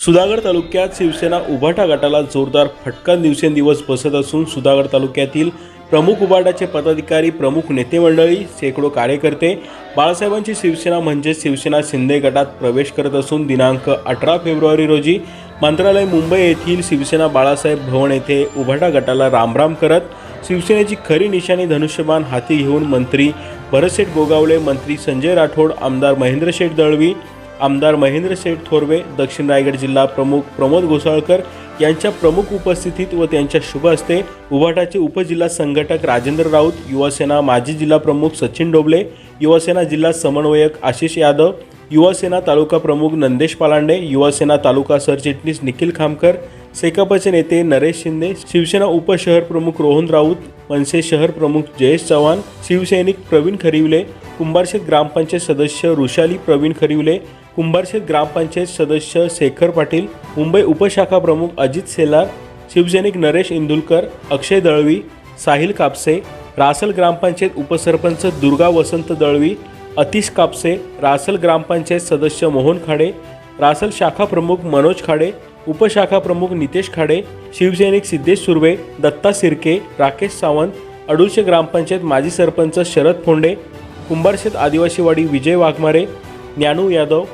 सुधागड तालुक्यात शिवसेना उभाटा गटाला जोरदार फटका दिवसेंदिवस बसत असून सुधागड तालुक्यातील प्रमुख उभाटाचे पदाधिकारी प्रमुख नेते मंडळी शेकडो कार्यकर्ते बाळासाहेबांची शिवसेना म्हणजे शिवसेना शिंदे गटात प्रवेश करत असून दिनांक अठरा फेब्रुवारी रोजी मंत्रालय मुंबई येथील शिवसेना बाळासाहेब भवन येथे उभाटा गटाला रामराम करत शिवसेनेची खरी निशाणी धनुष्यबाण हाती घेऊन मंत्री भरतशेठ गोगावले मंत्री संजय राठोड आमदार महेंद्र शेठ दळवी आमदार महेंद्र शेठ थोरवे दक्षिण रायगड जिल्हा प्रमुख प्रमोद घोसाळकर यांच्या प्रमुख उपस्थितीत व त्यांच्या शुभ हस्ते उभाटाचे उपजिल्हा संघटक राजेंद्र राऊत युवासेना माजी जिल्हा प्रमुख सचिन डोबले युवासेना जिल्हा समन्वयक आशिष यादव युवासेना तालुका प्रमुख नंदेश पालांडे युवासेना तालुका सरचिटणीस निखिल खामकर सेकापचे नेते नरेश शिंदे शिवसेना उपशहर प्रमुख रोहन राऊत मनसे शहर प्रमुख जयेश चव्हाण शिवसैनिक प्रवीण खरिवले कुंभारशेत ग्रामपंचायत सदस्य ऋषाली प्रवीण खरिवले कुंभारशेत ग्रामपंचायत सदस्य शेखर पाटील मुंबई उपशाखा प्रमुख अजित सेलार शिवसैनिक नरेश इंदुलकर अक्षय दळवी साहिल कापसे रासल ग्रामपंचायत उपसरपंच दुर्गा वसंत दळवी अतिश कापसे रासल ग्रामपंचायत सदस्य मोहन खाडे रासल शाखा प्रमुख मनोज खाडे उपशाखा प्रमुख नितेश खाडे शिवसैनिक सिद्धेश सुर्वे दत्ता सिरके राकेश सावंत अडुळशे ग्रामपंचायत माजी सरपंच शरद फोंडे कुंभारशेत आदिवासीवाडी विजय वाघमारे ज्ञानू यादव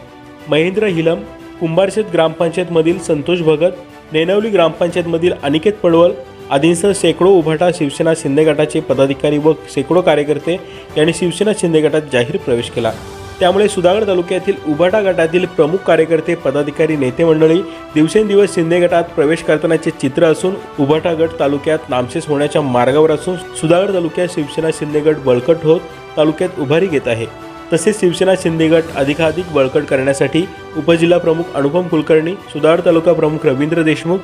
महेंद्र हिलम कुंभारशेत ग्रामपंचायतमधील संतोष भगत नेनवली ग्रामपंचायतमधील अनिकेत पडवल आदींसह शेकडो उभाटा शिवसेना शिंदे गटाचे पदाधिकारी व शेकडो कार्यकर्ते यांनी शिवसेना शिंदे गटात जाहीर प्रवेश केला. त्यामुळे सुधागड तालुक्यातील उभाटा गटातील प्रमुख कार्यकर्ते पदाधिकारी नेते मंडळी दिवसेंदिवस शिंदे गटात प्रवेश करतानाचे चित्र असून उभाटा गट तालुक्यात नामशेष होण्याच्या मार्गावर असून सुधागड तालुक्यात शिवसेना शिंदे गट बळकट होत तालुक्यात उभारी घेत आहे. तसेच शिवसेना शिंदे गट अधिकाधिक बळकट करण्यासाठी उपजिल्हा प्रमुख अनुपम कुलकर्णी सुधार तालुका प्रमुख रवींद्र देशमुख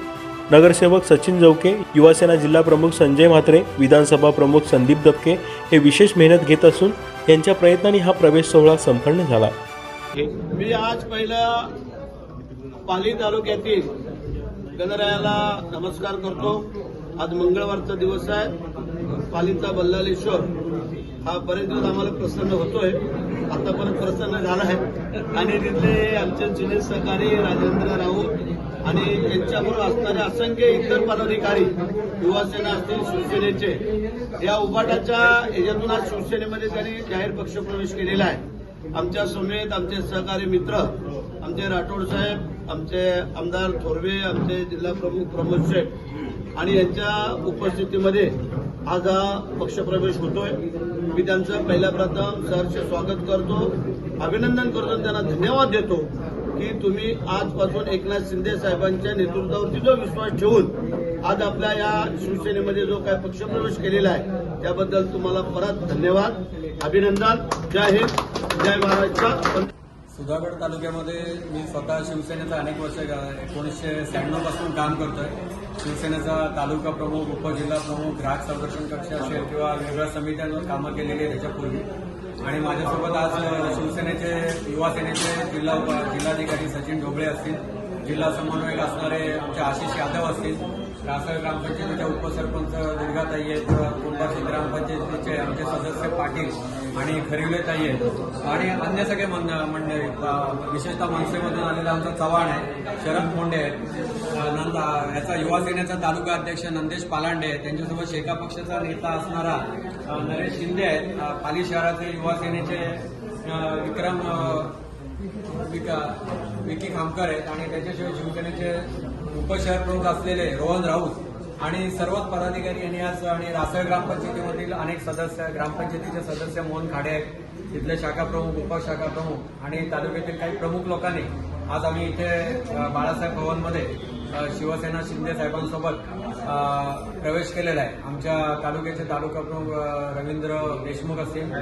नगरसेवक सचिन जवके युवासेना जिल्हा प्रमुख संजय म्हात्रे विधानसभा प्रमुख संदीप दबके हे विशेष मेहनत घेत असून यांच्या प्रयत्नांनी हा प्रवेश सोहळा संपन्न झाला. मी आज पहिला पाली तालुक्यातील गणरायाला नमस्कार करतो. आज मंगळवारचा दिवस आहे. पालीचा बल्लालेश्वर हा बरेच दिवस आम्हाला प्रसन्न होतोय. आतापर्यंत प्रसन्न झाला आहे. आणि तिथले आमचे जुने सहकारी राजेंद्र राऊत आणि यांच्याबरोबर असणारे असंख्य इतर पदाधिकारी युवासेना असतील शिवसेनेचे या उभाटाच्या याच्यातून आज शिवसेनेमध्ये त्यांनी जाहीर पक्षप्रवेश केलेला आहे. आमच्या समेत आमचे सहकारी मित्र आमचे राठोड साहेब आमचे आमदार थोरवे आमचे जिल्हा प्रमुख प्रमोद साहेब आणि यांच्या उपस्थितीमध्ये आज हा पक्षप्रवेश होतोय. मी त्यांचं पहिल्या प्रथम सहर्ष स्वागत करतो. अभिनंदन करतो. त्यांना धन्यवाद देतो की तुम्ही आजपासून एकनाथ शिंदे साहेबांच्या नेतृत्वावरती जो विश्वास ठेवून आज आपल्या या शिवसेनेमध्ये जो काय पक्षप्रवेश केलेला आहे त्याबद्दल तुम्हाला परत धन्यवाद अभिनंदन. जय हिंद. जय महाराष्ट्र. सुधागड तालुक्यामध्ये मी स्वतः शिवसेनेचा अनेक वर्ष एकोणीसशे शहाण्णवपासून काम करतोय. शिवसेनेचा तालुका प्रमुख उपजिल्हा प्रमुख ग्राहक संरक्षण कक्ष असेल किंवा वेगळ्या समित्यांवर कामं केलेली आहे त्याच्यापूर्वी आणि माझ्यासोबत आज शिवसेनेचे युवा सेनेचे जिल्हा जिल्हाधिकारी सचिन ढोबळे असतील. जिल्हा समन्वयक असणारे आमचे आशिष यादव असतील रासळ ग्रामपंचायतीच्या उपसरपंच दुर्गाताई आहेत कुंभारशी ग्रामपंचायतीचे आमचे सदस्य पाटील आणि खरिवलेताई आहेत. आणि अन्य सगळे मन मंडळी विशेषतः मनसेमधून आलेला आमचा चव्हाण आहे शरद मोंडे आहेत नंद याचा युवा सेनेचा तालुका अध्यक्ष नंदेश पालांडे आहेत त्यांच्यासोबत शेका पक्षाचा नेता असणारा नरेश शिंदे आहेत. पाली शहराचे युवा सेनेचे विक्रम अ, विकी खामकर आहेत आणि त्याच्याशिवाय शिवसेनेचे उपशहर प्रमुख असलेले रोहन राऊत आणि सर्वच पदाधिकारी यांनी आज आणि रासळ ग्रामपंचायतीमधील अनेक सदस्य ग्रामपंचायतीचे सदस्य मोहन खाडे आहेत. तिथले शाखा प्रमुख उपशाखा प्रमुख आणि तालुक्यातील काही प्रमुख लोकांनी आज आम्ही इथे बाळासाहेब भवनमध्ये शिवसेना शिंदे साहेबांसोबत प्रवेश केलेला आहे. आमच्या तालुक्याचे तालुका प्रमुख रवींद्र देशमुख असतील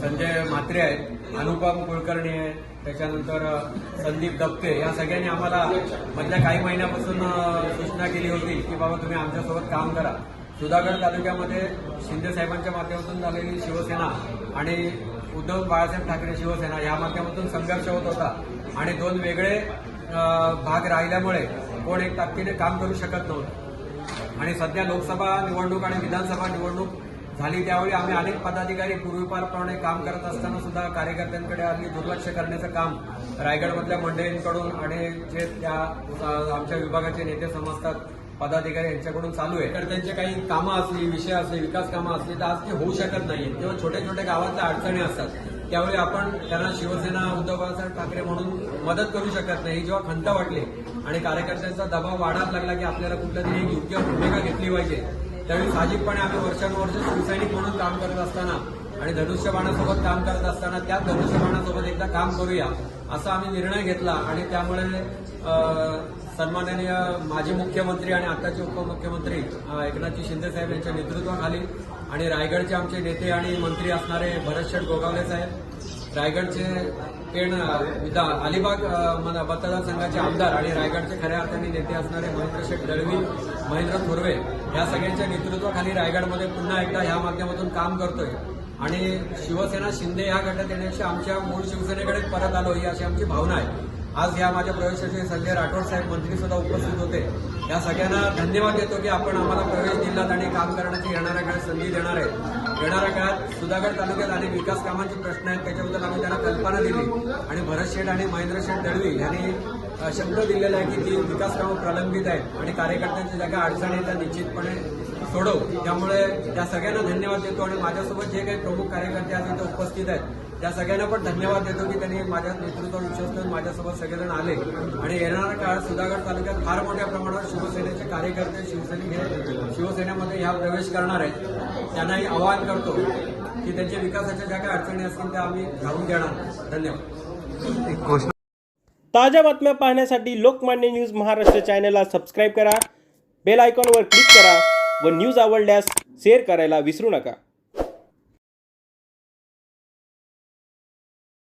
संजय म्हात्रे आहेत अनुपम कुलकर्णी आहे त्याच्यानंतर संदीप दप्ते या सगळ्यांनी आम्हाला मधल्या काही महिन्यापासून सूचना केली होती की बाबा तुम्ही आमच्यासोबत काम करा. सुधागड तालुक्यामध्ये शिंदे साहेबांच्या माध्यमातून झालेली शिवसेना आणि उद्धव बाळासाहेब ठाकरे शिवसेना या माध्यमातून संघर्ष होत होता. आणि दोन वेगळे भाग राहिल्यामुळे कोण एक ताकदीने काम करू शकत नव्हतं. आणि सध्या लोकसभा निवडणूक आणि विधानसभा निवडणूक झाली त्यावेळी आम्ही अनेक पदाधिकारी पूर्वीपारप्रमाणे काम करत असताना सुद्धा कार्यकर्त्यांकडे हल्ली दुर्लक्ष करण्याचं काम रायगडमधल्या मंडळींकडून आणि जे त्या आमच्या विभागाचे नेते समजतात पदाधिकारी यांच्याकडून चालू आहे. तर त्यांचे काही कामं असली विषय असले विकास कामं असली तर आज ते होऊ शकत नाही किंवा छोट्या छोट्या गावातल्या अडचणी असतात. त्यावेळी आपण त्यांना शिवसेना उद्धव बाळासाहेब ठाकरे म्हणून मदत करू शकत नाही. ही जेव्हा खंत वाटली आणि कार्यकर्त्यांचा दबाव वाढायला लागला की आपल्याला कुठल्या तरी एक योग्य भूमिका घेतली पाहिजे त्यावेळी साहजिकपणे आम्ही वर्षानुवर्ष शिवसैनिक म्हणून काम करत असताना आणि धनुष्यबाणासोबत काम करत असताना त्या धनुष्यबाणासोबत एकदा काम करूया असा आम्ही निर्णय घेतला आणि त्यामुळे सन्माननीय माजी मुख्यमंत्री आणि आताचे उपमुख्यमंत्री एकनाथजी शिंदे साहेब यांच्या नेतृत्वाखाली आणि रायगडचे आमचे नेते आणि मंत्री असणारे भरत शेठ गोगावले साहेब रायगडचे पेण विधा अलिबाग मतदारसंघाचे आमदार आणि रायगडचे खऱ्या अर्थाने नेते असणारे महेंद्र शेठ दळवी महेंद्र थोरवे या सगळ्यांच्या नेतृत्वाखाली रायगडमध्ये पुन्हा एकदा ह्या माध्यमातून काम करतोय. आणि शिवसेना शिंदे या गटात येण्याची आमच्या मूळ शिवसेनेकडे परत आलो ही अशी आमची भावना आहे. आज या माझ्या प्रवेशाचे संजय राठोड साहेब मंत्री सुद्धा उपस्थित होते. या सगळ्यांना धन्यवाद देतो की आपण आम्हाला प्रवेश दिलात आणि काम करण्याची येणाऱ्या काळात संधी देणार आहे येणाऱ्या काळात सुधागड तालुक्यात अनेक विकास कामांचे प्रश्न आहेत त्याच्याबद्दल आम्ही त्यांना कल्पना दिली. आणि भरत शेठ आणि महेंद्र शेठ दळवी यांनी शब्द दिलेला आहे की ती विकास कामं प्रलंबित आहेत आणि कार्यकर्त्यांच्या ज्या काही अडचणी त्या निश्चितपणे सोडव. त्यामुळे त्या सगळ्यांना धन्यवाद देतो आणि माझ्यासोबत जे काही प्रमुख कार्यकर्ते आज इथे उपस्थित आहेत. त्या सगळ्यांना पण धन्यवाद देतो की त्यांनी माझ्या नेतृत्वावर विश्वास ठेवून माझ्यासोबत सगळेजण आले. आणि येणाऱ्या काळात सुधागड तालुक्यात फार मोठ्या प्रमाणावर शिवसेनेचे कार्यकर्ते शिवसैनिक हे शिवसेनेमध्ये ह्या प्रवेश करणार आहेत. त्यांनाही आवाहन करतो की त्यांच्या विकासाच्या ज्या काही अडचणी असतील त्या आम्ही घालून देणार. धन्यवाद. ताज्या बातम्या पाहण्यासाठी लोकमान्य न्यूज महाराष्ट्र चॅनलला सबस्क्राईब करा बेल आयकॉनवर क्लिक करा व न्यूज आवडल्यास शेअर करायला विसरू नका.